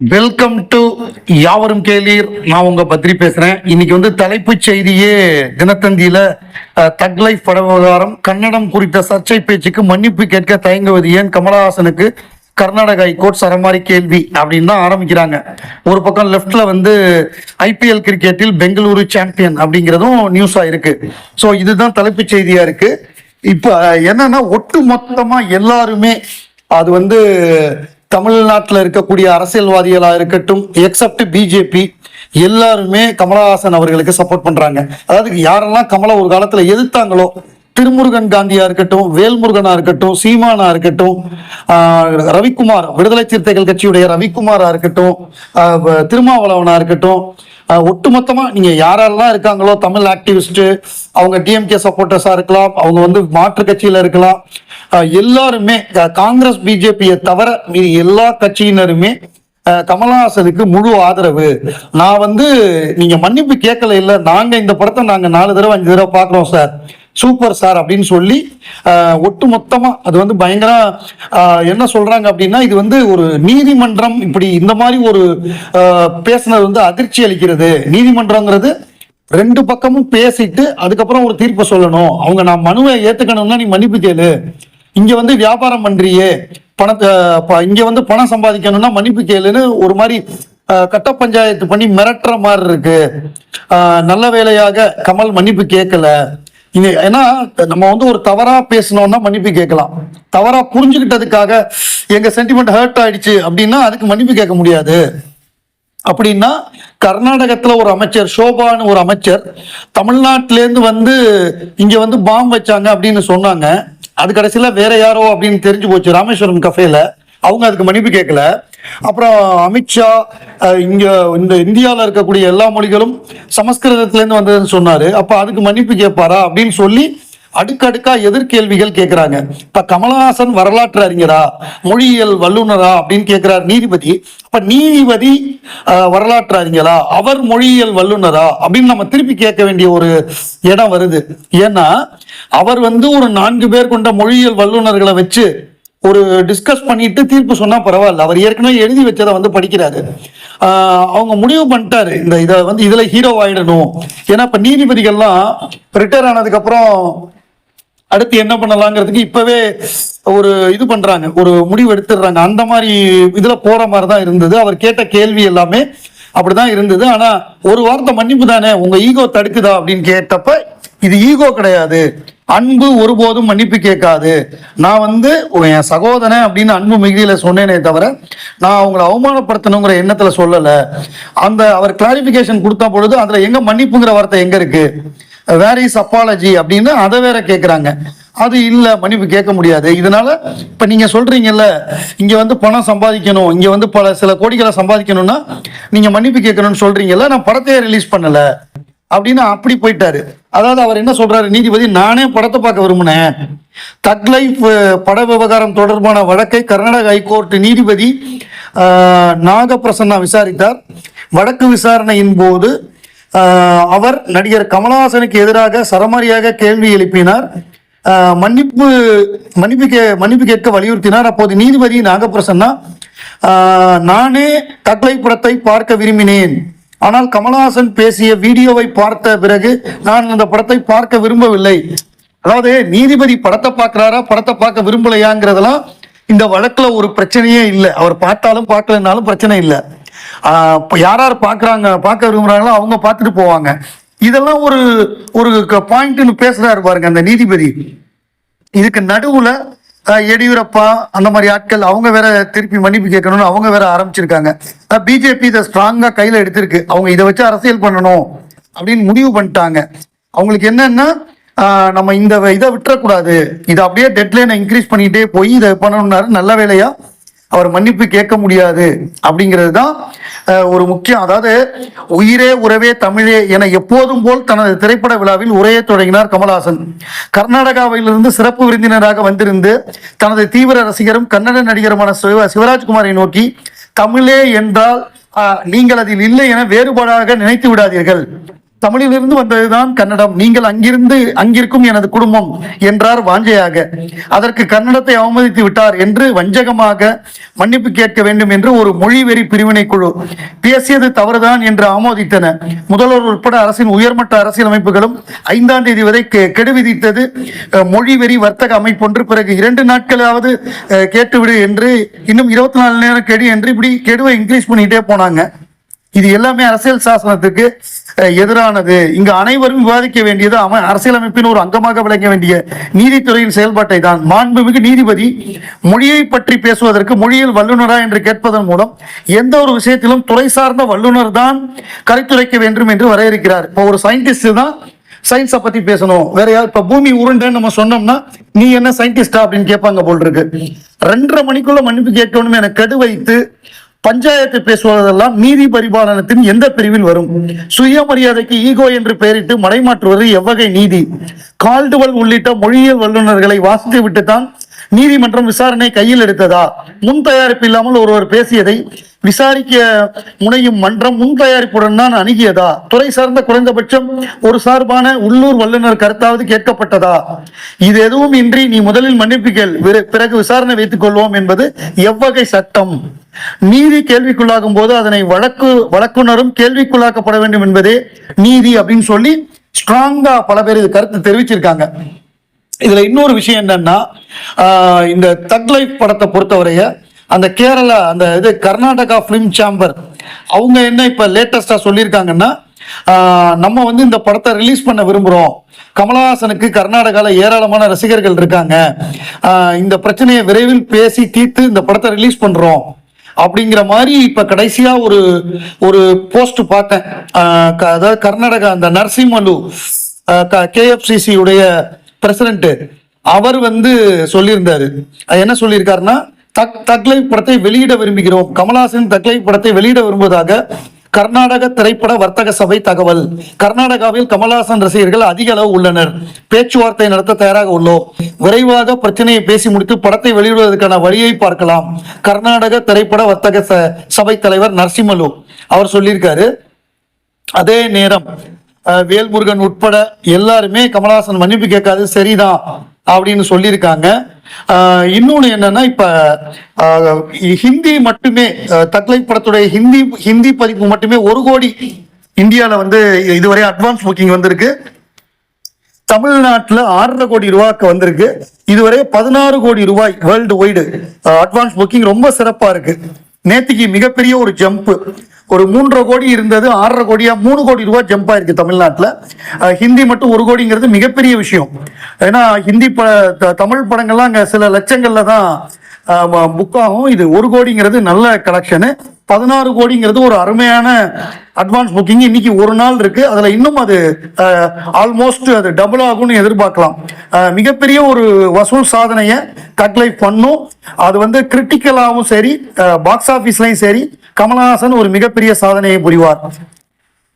Welcome to யாவரும் கேளீர். நான் உங்க பத்ரி பேசுறேன். இன்னைக்கு வந்து தலைப்புச் செய்தியே தினத்தந்தியில தக்லைஃப் பட விவகாரம் கன்னடம் குறித்த சர்ச்சை பேச்சுக்கு மன்னிப்பு கேட்க தயங்குவது ஏன்? கமலஹாசனுக்கு கர்நாடக ஹைகோர்ட் சரமாரி கேள்வி அப்படின்னு தான் ஆரம்பிக்கிறாங்க. ஒரு பக்கம் லெஃப்ட்ல வந்து ஐபிஎல் கிரிக்கெட்டில் பெங்களூரு சாம்பியன் அப்படிங்கிறதும் நியூஸா இருக்கு. ஸோ இதுதான் தலைப்புச் செய்தியா இருக்கு. இப்ப என்னன்னா ஒட்டு மொத்தமா எல்லாருமே அது வந்து தமிழ்நாட்டில் இருக்கக்கூடிய அரசியல்வாதிகளாக இருக்கட்டும் எக்ஸப்ட் பிஜேபி எல்லாருமே கமலஹாசன் அவர்களுக்கு சப்போர்ட் பண்றாங்க. அதாவது யாரெல்லாம் கமலை ஒரு காலத்துல எதிர்த்தாங்களோ திருமுருகன் காந்தியா இருக்கட்டும் வேல்முருகனா இருக்கட்டும் சீமானா இருக்கட்டும் ரவிக்குமார் விடுதலை சிறுத்தைகள் கட்சியுடைய ரவிக்குமாரா இருக்கட்டும் திருமாவளவனாக திருமாவளவனா இருக்கட்டும் ஒட்டுமொத்தமாக ஒட்டுமொத்தமா நீங்க யாரெல்லாம் இருக்காங்களோ தமிழ் ஆக்டிவிஸ்ட் அவங்க டிஎம்கே சப்போர்ட்டர்ஸா இருக்கலாம் அவங்க வந்து மாற்று கட்சியில இருக்கலாம் எல்லாருமே காங்கிரஸ் பிஜேபியை தவிர மீதி எல்லா கட்சியினருமே கமல்ஹாசனுக்கு கமலஹாசனுக்கு முழு ஆதரவு. நான் வந்து நீங்க மன்னிப்பு கேட்கல இல்ல. நாங்க இந்த படத்தை நாங்க நாலு தடவை அஞ்சு தடவை பாக்குறோம் சார். சூப்பர் சார் அப்படின்னு சொல்லி ஒட்டு மொத்தமா அது வந்து பயங்கர என்ன சொல்றாங்க அப்படின்னா இது வந்து ஒரு நீதிமன்றம் இப்படி இந்த மாதிரி ஒரு பேசினது பேசுனது வந்து அதிர்ச்சி அளிக்கிறது. நீதிமன்றங்கிறது ரெண்டு பக்கமும் பேசிட்டு அதுக்கப்புறம் ஒரு தீர்ப்பை சொல்லணும். அவங்க நான் மனுவை ஏத்துக்கணும்னா நீ மன்னிப்பு கேளு. இங்க வந்து வியாபாரம் பண்றியே பணத்தை ப- இங்க வந்து பணம் சம்பாதிக்கணும்னா மன்னிப்பு கேளுன்னு ஒரு மாதிரி கட்ட பஞ்சாயத்து பண்ணி மிரட்டுற மாதிரி இருக்கு. நல்ல வேலையாக கமல் மன்னிப்பு கேட்கல இங்க ஏன்னா நம்ம வந்து ஒரு தவறா பேசணும்னா மன்னிப்பு கேட்கலாம். தவறா புரிஞ்சுக்கிட்டதுக்காக எங்க சென்டிமெண்ட் ஹர்ட் ஆயிடுச்சு அப்படின்னா அதுக்கு மன்னிப்பு கேட்க முடியாது. அப்படின்னா கர்நாடகத்துல ஒரு அமைச்சர் சோபான்னு ஒரு அமைச்சர் தமிழ்நாட்டிலேருந்து வந்து இங்க வந்து பாம்பு வச்சாங்க அப்படின்னு சொன்னாங்க. அது கடைசியில் வேற யாரோ அப்படின்னு தெரிஞ்சு போச்சு. ராமேஸ்வரம் கஃபேல அவங்க அதுக்கு மன்னிப்பு கேட்கல. அப்புறம் அமித்ஷா இங்க இந்த இந்தியாவில் இருக்கக்கூடிய எல்லா மொழிகளும் சமஸ்கிருதத்திலேருந்து வந்ததுன்னு சொன்னாரு. அப்போ அதுக்கு மன்னிப்பு கேட்பாரா அப்படின்னு சொல்லி அடுக்கடுக்கா எதிர்கேள்விகள் கேட்கிறாங்க இப்ப கமலஹாசன் வரலாற்று அறிஞரா மொழியியல் வல்லுனரா அப்படின்னு கேட்கிறார் நீதிபதி. அப்ப நீதிபதி வரலாற்று அறிஞரா அவர் மொழியியல் வல்லுனரா அப்படின்னு நம்ம திருப்பி கேட்க வேண்டிய ஒரு இடம் வருது. ஏன்னா அவர் வந்து ஒரு நான்கு பேர் கொண்ட மொழியியல் வல்லுனர்களை வச்சு ஒரு டிஸ்கஸ் பண்ணிட்டு தீர்ப்பு சொன்னா பரவாயில்ல. அவர் ஏற்கனவே எழுதி வச்சதை வந்து படிக்கிறாரு. அவங்க முடிவு பண்ணிட்டாரு. இந்த இதை வந்து இதுல ஹீரோ ஆயிடணும். ஏன்னா இப்ப நீதிபதிகள்லாம் ரிட்டையர் ஆனதுக்கு அப்புறம் அடுத்து என்ன பண்ணலாங்கிறதுக்கு இப்பவே ஒரு இது பண்றாங்க. ஒரு முடிவு எடுத்துடுறாங்க. அந்த மாதிரி இதுல போற மாதிரி தான் இருந்தது. அவர் கேட்ட கேள்வி எல்லாமே அப்படிதான் இருந்தது. ஆனா ஒரு வார்த்தை மன்னிப்பு தானே? உங்க ஈகோ தடுக்குதா? அப்படின்னு கேட்டப்ப இது ஈகோ கிடையாது. அன்பு ஒருபோதும் மன்னிப்பு கேட்காது. நான் வந்து என் சகோதரன் அப்படின்னு அன்பு மிகுதியில சொன்னேனே தவிர நான் அவங்கள அவமானப்படுத்தணுங்கிற எண்ணத்துல சொல்லலை. அந்த அவர் கிளாரிபிகேஷன் கொடுத்த பொழுது அதுல எங்க மன்னிப்புங்கிற வார்த்தை எங்க இருக்கு? வேர் இஸ் அப்பாலஜி அப்படின்னு அதை வேற கேட்குறாங்க அது இல்லை மன்னிப்பு கேட்க முடியாது. இதனால இப்போ நீங்கள் சொல்கிறீங்கல்ல இங்கே வந்து பணம் சம்பாதிக்கணும் இங்கே வந்து பல சில கோடிகளை சம்பாதிக்கணும்னா நீங்கள் மன்னிப்பு கேட்கணும்னு சொல்கிறீங்கல்ல நான் படத்தையே ரிலீஸ் பண்ணலை. அப்படின்னு அப்படி போயிட்டாரு. அதாவது அவர் என்ன சொல்றாரு நீதிபதி நானே படத்தை பார்க்க விரும்பினேன். தக் லைஃப் பட விவகாரம் தொடர்பான வழக்கை கர்நாடக ஹைகோர்ட் நீதிபதி நாகப்பிரசன்னா விசாரித்தார். வழக்கு விசாரணையின் போது அவர் நடிகர் கமலஹாசனுக்கு எதிராக சரமாரியாக கேள்வி எழுப்பினார். மன்னிப்பு மன்னிப்பு கே மன்னிப்பு கேட்க வலியுறுத்தினார். அப்போது நீதிபதி நாகப்பிரசன்னா நானே தக்கலை படத்தை பார்க்க விரும்பினேன். ஆனால் கமலஹாசன் பேசிய வீடியோவை பார்த்த பிறகு நான் அந்த படத்தை பார்க்க விரும்பவில்லை. அதாவது நீதிபதி படத்தை பார்க்குறாரா படத்தை பார்க்க விரும்பலையாங்கிறதெல்லாம் இந்த வழக்கில் ஒரு பிரச்சனையே இல்லை. அவர் பார்த்தாலும் பார்க்கலனாலும் பிரச்சனை இல்லை. யார் யார் பார்க்குறாங்க பார்க்க விரும்புகிறாங்களோ அவங்க பார்த்துட்டு போவாங்க. இதெல்லாம் ஒரு ஒரு பாயிண்ட்னு பேசுகிறாரு பாருங்க அந்த நீதிபதி. இதுக்கு நடுவில் எடியூரப்பா அந்த மாதிரி ஆட்கள் அவங்க வேற திருப்பி மன்னிப்பு கேட்கணும்னு அவங்க வேற ஆரம்பிச்சிருக்காங்க. பிஜேபி இதை ஸ்ட்ராங்காக கையில் எடுத்திருக்கு. அவங்க இதை வச்சு அரசியல் பண்ணணும் அப்படின்னு முடிவு பண்ணிட்டாங்க. அவங்களுக்கு என்னன்னா நம்ம இந்த இதை விட்டுறக்கூடாது. இதை அப்படியே டெட்லைனை இன்க்ரீஸ் பண்ணிக்கிட்டே போய் இதை பண்ணணும்னாரு நல்ல வேலையாக அவர் மன்னிப்பு கேட்க முடியாது அப்படிங்கிறது தான் ஒரு முக்கியம். அதாவது உயிரே உறவே தமிழே என எப்போதும் போல் தனது திரைப்பட விழாவில் உரையை தொடங்கினார் கமல்ஹாசன். கர்நாடகாவிலிருந்து சிறப்பு விருந்தினராக வந்திருந்து தனது தீவிர ரசிகரும் கன்னட நடிகருமான சிவ சிவராஜ்குமாரை நோக்கி தமிழே என்றால் நீங்கள் அதில் இல்லை என வேறுபாடாக நினைத்து விடாதீர்கள். தமிழிலிருந்து வந்ததுதான் கன்னடம். நீங்கள் அங்கிருந்து அங்கிருக்கும் எனது குடும்பம் என்றார் வாஞ்சையாக. அதற்கு கன்னடத்தை அவமதித்து விட்டார் என்று வஞ்சகமாக மன்னிப்பு கேட்க வேண்டும் என்று ஒரு மொழிவெறி பிரிவினை குழு பேசியது தவறுதான் என்று ஆமோதித்தன. முதல்வர் உட்பட அரசின் உயர்மட்ட அரசியல் அமைப்புகளும் ஐந்தாம் தேதி வரை கெடு விதித்தது மொழிவெறி வர்த்தக அமைப்பொன்று. பிறகு இரண்டு நாட்களாவது கேட்டுவிடு என்று இன்னும் இருபத்தி நாலு நேரம் கெடு என்று இப்படி கெடுவை இன்க்ரீஸ் பண்ணிட்டே போனாங்க. இது எல்லாமே அரசியல் சாசனத்துக்கு எதிரானது. இங்கு அனைவரும் விவாதிக்க வேண்டியது அவன் அரசியலமைப்பின் ஒரு அங்கமாக விளங்க வேண்டிய நீதித்துறையின் செயல்பாட்டை தான் மாண்புமிகு நீதிபதி மொழியை பற்றி பேசுவதற்கு மொழியில் வல்லுநரா என்று கேட்பதன் மூலம் எந்த ஒரு விஷயத்திலும் துறை சார்ந்த வல்லுநர் தான் கருத்துரைக்க வேண்டும் என்று வரையறுக்கிறார். இப்போ ஒரு சயின்டிஸ்ட் தான் சயின்ஸை பத்தி பேசணும். வேற யார் இப்ப பூமி உருண்டைன்னு நம்ம சொன்னோம்னா நீ என்ன சயின்டிஸ்டா அப்படின்னு கேட்பாங்க போல் இருக்கு. ரெண்டரை மணிக்குள்ள மன்னிப்பு கேட்டோன்னு எனக்கு கெடு வைத்து பஞ்சாயத்து பேசுவதெல்லாம் நீதி பரிபாலனத்தின் எந்த பிரிவில் வரும்? சுயமரியாதைக்கு ஈகோ என்று பெயரிட்டு மடைமாற்றுவது எவ்வகை நீதி? கால்டுவல் உள்ளிட்ட மொழியியல் வல்லுநர்களை வாசித்து விட்டுத்தான் நீதிமன்றம் விசாரணை கையில் எடுத்ததா? முன் தயாரிப்பு இல்லாமல் ஒருவர் பேசியதை விசாரிக்க முனையும் மன்றம் முன் தயாரிப்புடன் தான் அணுகியதா? துறை சார்ந்த குறைந்தபட்சம் ஒரு சார்பான உள்ளூர் வல்லுநர் கருத்தாவது கேட்கப்பட்டதா? இது எதுவும் இன்றி நீ முதலில் மன்னிப்புகள் பிறகு விசாரணை வைத்துக் கொள்வோம் என்பது எவ்வகை சட்டம். நீதி கேள்விக்குள்ளாகும் போது அதனை வழக்கு வழக்குனரும் கேள்விக்குள்ளாக்கப்பட வேண்டும் என்பதே நீதி அப்படின்னு சொல்லி ஸ்ட்ராங்கா பல பேர் இது கருத்து தெரிவிச்சிருக்காங்க. இதுல இன்னொரு விஷயம் என்னன்னா இந்த தக் லைஃப் படத்தை பொறுத்தவரைய அந்த கேரளா அந்த இது கர்நாடகா ஃபிலிம் சாம்பர் அவங்க என்ன இப்ப லேட்டஸ்டா சொல்லியிருக்காங்கன்னா நம்ம வந்து இந்த படத்தை ரிலீஸ் பண்ண விரும்புறோம். கமலஹாசனுக்கு கர்நாடகால ஏராளமான ரசிகர்கள் இருக்காங்க. இந்த பிரச்சனையை விரைவில் பேசி தீர்த்து இந்த படத்தை ரிலீஸ் பண்றோம். அப்படிங்கிற மாதிரி இப்ப கடைசியா ஒரு ஒரு போஸ்ட் பார்த்தேன். க- அதாவது கர்நாடகா அந்த நரசிம்மலு கேஎஃப்சிசியுடைய பிரசிடென்ட் அவர் வந்து சொல்லியிருந்தாரு. என்ன சொல்லியிருக்காருன்னா தக் தக்லை படத்தை வெளியிட விரும்புகிறோம். கமலஹாசன் தக்லை படத்தை வெளியிட விரும்புவதாக கர்நாடக திரைப்பட வர்த்தக சபை தகவல். கர்நாடகாவில் கமலஹாசன் ரசிகர்கள் அதிக அளவு உள்ளனர். பேச்சுவார்த்தை நடத்த தயாராக உள்ளோம். விரைவாக பிரச்சனையை பேசி முடித்து படத்தை வெளியிடுவதற்கான வழியை பார்க்கலாம். கர்நாடக திரைப்பட வர்த்தக ச- சபை தலைவர் நரசிம்மலு. அவர் சொல்லியிருக்காரு அதே நேரம் வேல்முருகன் உட்பட எல்லாருமே கமலஹாசன் மன்னிப்பு கேட்காது சரிதான் அப்படின்னு சொல்லியிருக்காங்க. இன்னொன்று என்னன்னா இப்ப ஹிந்தி மட்டுமே தக்லை படத்துடைய ஹிந்தி ஹிந்தி பதிப்பு மட்டுமே ஒரு கோடி இந்தியாவில் வந்து இதுவரை அட்வான்ஸ் புக்கிங் வந்திருக்கு. தமிழ்நாட்டில் ஆறரை கோடி ரூபாய்க்கு வந்திருக்கு. இதுவரை பதினாறு கோடி ரூபாய் வேர்ல்டு ஒய்டு அட்வான்ஸ் புக்கிங் ரொம்ப சிறப்பாக இருக்கு. நேத்திக்கு மிகப்பெரிய ஒரு ஜம்ப் ஒரு மூன்றரை கோடி இருந்தது ஆறரை கோடியா மூணு கோடி ரூபாய் ஜம்ப் ஆயிருக்கு தமிழ்நாட்டில். ஹிந்தி மட்டும் ஒரு கோடிங்கிறது மிகப்பெரிய விஷயம். ஏன்னா ஹிந்தி ப த- தமிழ் படங்கள்லாம் அங்கே சில லட்சங்களில் தான் புக் ஆகும். இது ஒரு கோடிங்கிறது நல்ல கலெக்ஷனு பதினாறு கோடிங்கிறது ஒரு அருமையான அட்வான்ஸ் புக்கிங் இன்னைக்கு ஒரு நாள் இருக்கு. அதுல இன்னும் அது ஆல்மோஸ்ட் அது டபுள் ஆகும்னு எதிர்பார்க்கலாம். மிகப்பெரிய ஒரு வசூல் சாதனையை கட்லை பண்ணும். அது வந்து கிரிட்டிக்கலாகவும் சரி பாக்ஸ் ஆஃபீஸ்லையும் சரி கமலஹாசன் ஒரு மிகப்பெரிய சாதனையை புரிவார்.